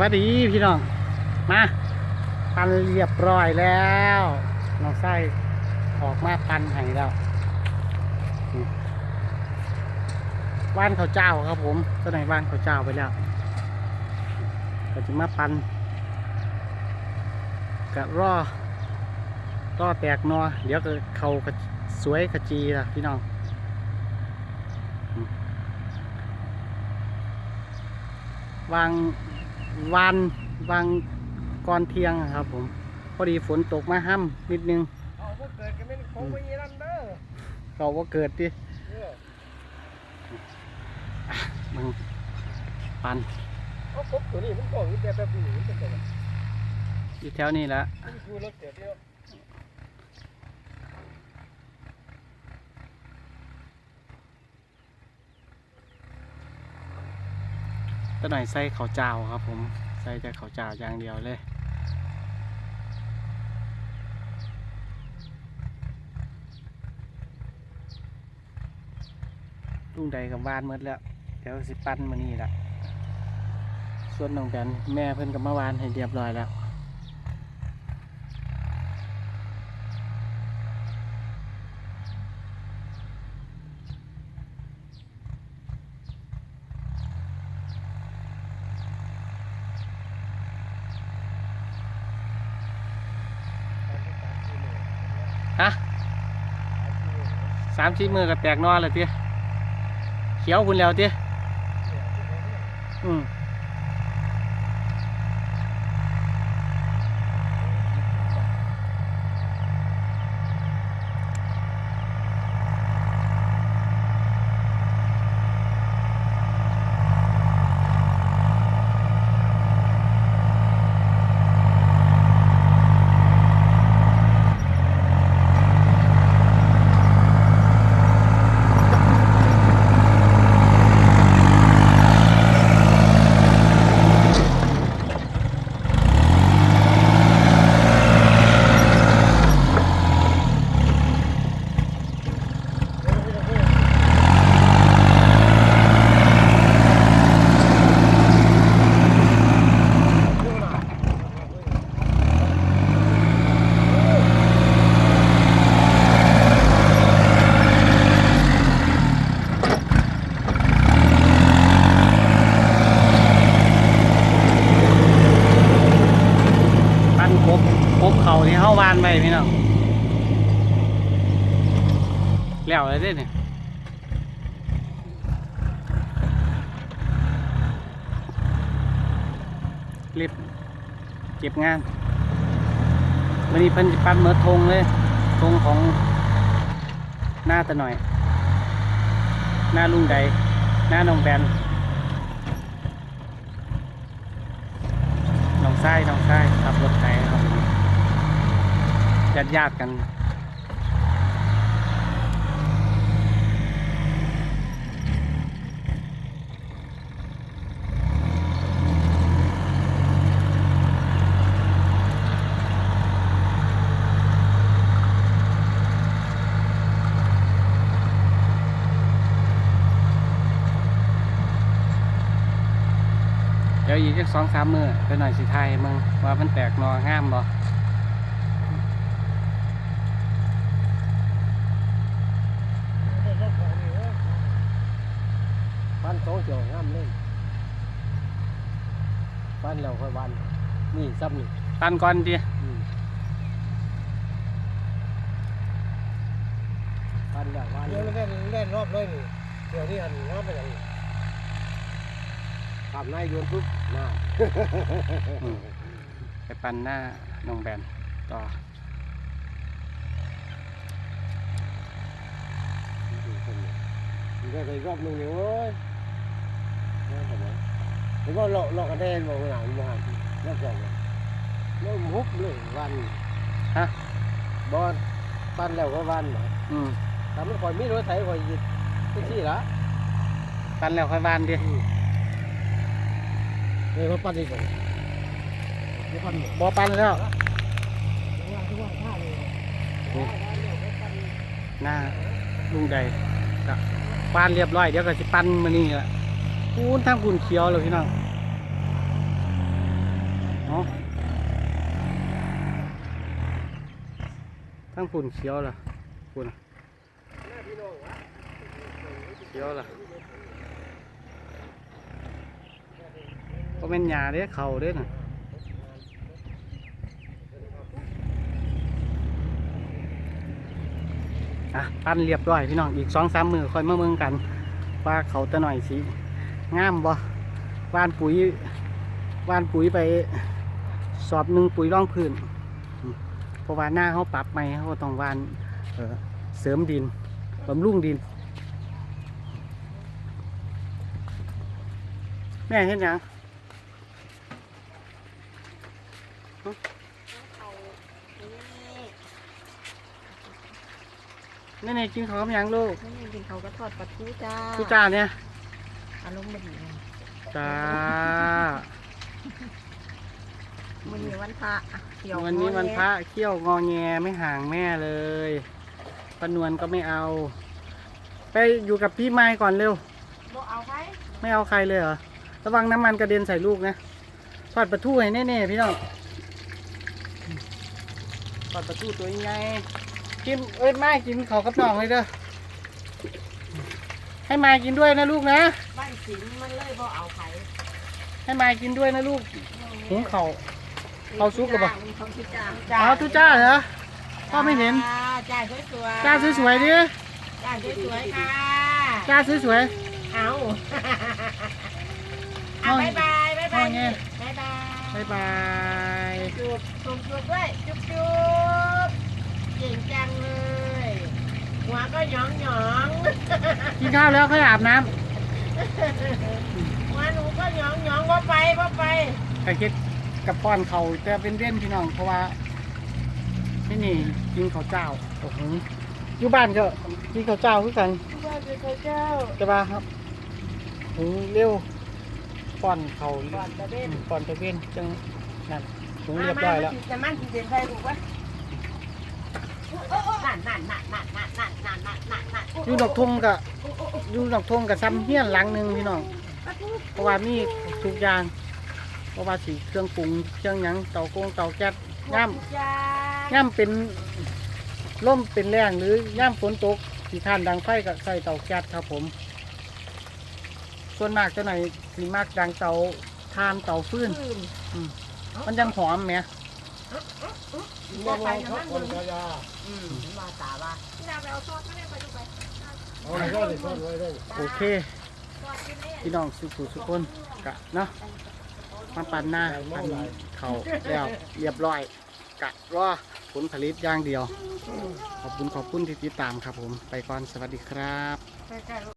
วัสดีพี่น้อง มาปันเรียบร้อยแล้วน้องไส้ออกมาปันให้แล้วว่านข้าวเจ้าครับผมตัวไหนว่านข้าวเจ้าไปแล้วก็จะมาปันกะรอรอแตกนอเดี๋ยวก็เขากสวยกระจีละพี่น้องวาง วานวางก่อนเที่ยงอะครับ ผม พอดีฝนตกมาห้ำนิดนึงเอาพวกเกิดกันเป็นของวิญญาณเด้อเขาว่าเกิดดิเออมึงปันเอาพวกตัวนี้มันกล่องนี่แต่แบบนี้มันเป็นแบบอยู่แถวนี้แหละ มันคือรถเกิดเดียว ก็ หน่อยใส่ข้าวเจ้าครับ ผมใส่แต่ข้าวเจ้าอย่างเดียวเลยลุงใดกับบ้านเมดแล้ว เดี๋ยวสิปั้นมานี่ละส่วนน้องแบนแม่เพิ่นกับมาวานให้เรียบร้อยแล้ว ฮะสามชิ้นมือกับแตกนอนเลยเตี้ยเขียวคุณแล้วเตี้ยอืม เขาที่เฮาวานไปพี่น้องแล้วเลยเด้เนี่ยรีบเก็บงาน วันนี้เพิ่นปั้นเมิดธงเลยธงของหน้าตะหน่อย หน้าลุงใด หน้าน้องแบนน้องไส้น้องไส้ขับรถไถ ญาติญาติกันเดี๋ยวอีกสักสองสามมือไปหน่อยสิไทยมึงว่ามันแตกหนองามบ่ ได้รถของนี่เว้ยปั้น โต๊ะเจียวงามเลยปั้นแล้วค่อยวันนี่ซ้ำนี่ตันก่อนดิอืมปั้นแล้ววันเดี๋ยวเล่นเล่นรอบเลยนี่เดี๋ยวนี้อันงามไปอย่างนี้ทำนายโยนปุ๊บน่าอืมไปปันหน้าน้องแบนต่อมันก็ไปรอบนึงเนี่ย ผมว่าหลอกหลอกกระเด็นบอกหลังมาแล้วสองแล้วมุบเลยวันฮะบอลปั้นแล้วก็วันอืมถ้ามันคอยมีรถไถคอยยิบที่ที่ละปันแล้วค่อยบานดินี่เขาปั้นดีกว่าเขาปั้นบ่ปันแล้วว่าที่ว่าท่าเลยหน้าลุงใดก็ปานเรียบร้อยเดี๋ยวก็สิปั้นมานี่ละ คูนทางคุณเขียวเลยพี่น้องเอาทั้งฝุ่นเขียวล่ะฝุ่นเขียวล่ะก็เป็นหญ้าเด้เข่าเด้น่ะอะปั้นเรียบร้อยพี่น้องอีกสองสามมือค่อยมาเมืองกันว่าเขาตะหน่อยสิ งามบ่วานปุ๋ยวานปุ๋ยไปสอบหนึ่งปุ๋ยร่องพื้นอืมเพราะว่าหน้าเขาปรับใหม่เขาก็ต้องวานเอ่อเสริมดินบำรุงดิน แม่เห็นยังเขานี่นี่นี่กินข้าวกับหยังลูกนี่กินเขาก็ทอดปลาทูจ้าทุจ้าเนี่ย อารมณ์ไม่ดีเลยจ้าวันนี้วันพระเขียววันนี้วันพระเขี้ยวงอแงไม่ห่างแม่เลยปานวลก็ไม่เอา ไปอยู่กับพี่ไม้ก่อนเร็ว บ่เอาไว้ไม่เอาใครเลยเหรอ ระวังน้ำมันกระเด็นใส่ลูกนะทอดปลาทูให้แน่ๆพี่น้องทอดปลาทูตัวใหญ่กินเอ้ยไม่กินเขาวกับน้องเลยเด้อ ให้มายกินด้วยนะลูกนะ บ้านสิงมันเลยบ่เอาไข่ให้มายกินด้วยนะลูกหุงเขาว เอาซุปกับบ่ เขาทุจ้าอ๋อทุจ้าเหรอพ่อไม่เห็น จ้าสวยๆจ้าสวยๆดิจ้าสวยๆค่ะจ้าสวย เอาเอาเอาบายบาย บายบายเอาไงบายบายๆบ๊ายบายจูบจูบจูบด้วยจุบจุบเก่งจังเลย หัวก็หยองหยองกินข้าวแล้วค่อยอาบน้ หัวหนูก็หยองหยองว่าไปว่าไปำไก่เค็ดกับป้อนเขาแต่เป็นเว้นพี่น้องเพราะว่าที่นี่กินข้าวเจ้าโอ้โหอยู่บ้านก็กินข้าวเจ้าคือกันว่าเป็นพระเจ้าจะมาครับหุงเร็วป้อนเขาก่อนจะเล่นป้อนตะเวนจังนั่นหุงเรียบร้อยแล้วจะมั่นที่เดินไปถูกปะนั่นนั่นนั่นนั่นนั่นนั่นนั่นนั่นนั่นนั่นอยู่ดอกทงกับ อยู่ดอกทงกับซ้ำเฮี้ยนหลังหนึ่งพี่น้องเพราะว่ามีทุกอย่าง เพราะว่าสีเครื่องปรุงเครื่องหยังเตากงเตาแก๊สย่ำจ้าย่ำเป็นล่มเป็นแรงหรือย่ำฝนตกสีทานดังไฟกับใส่เตาแก๊สครับผม ส่วนมากจะไหนสีมากดังเตาทานเตาฟืนมันยังหอมไหมว่าไปนะครัมับนคนชายา อืมว่าตาว่าเอาอะไรก็ได้ก็ไว้ได้ โอเค พี่น้องสุขุสุกคนกะเนาะมาปั่นหน้าปั่นเขาแล้วเรียบร้อย กะรอผลผลิตอย่างเดียว ขอบคุณขอบคุณที่ติดตามครับผม ไปก่อนสวัสดีครับ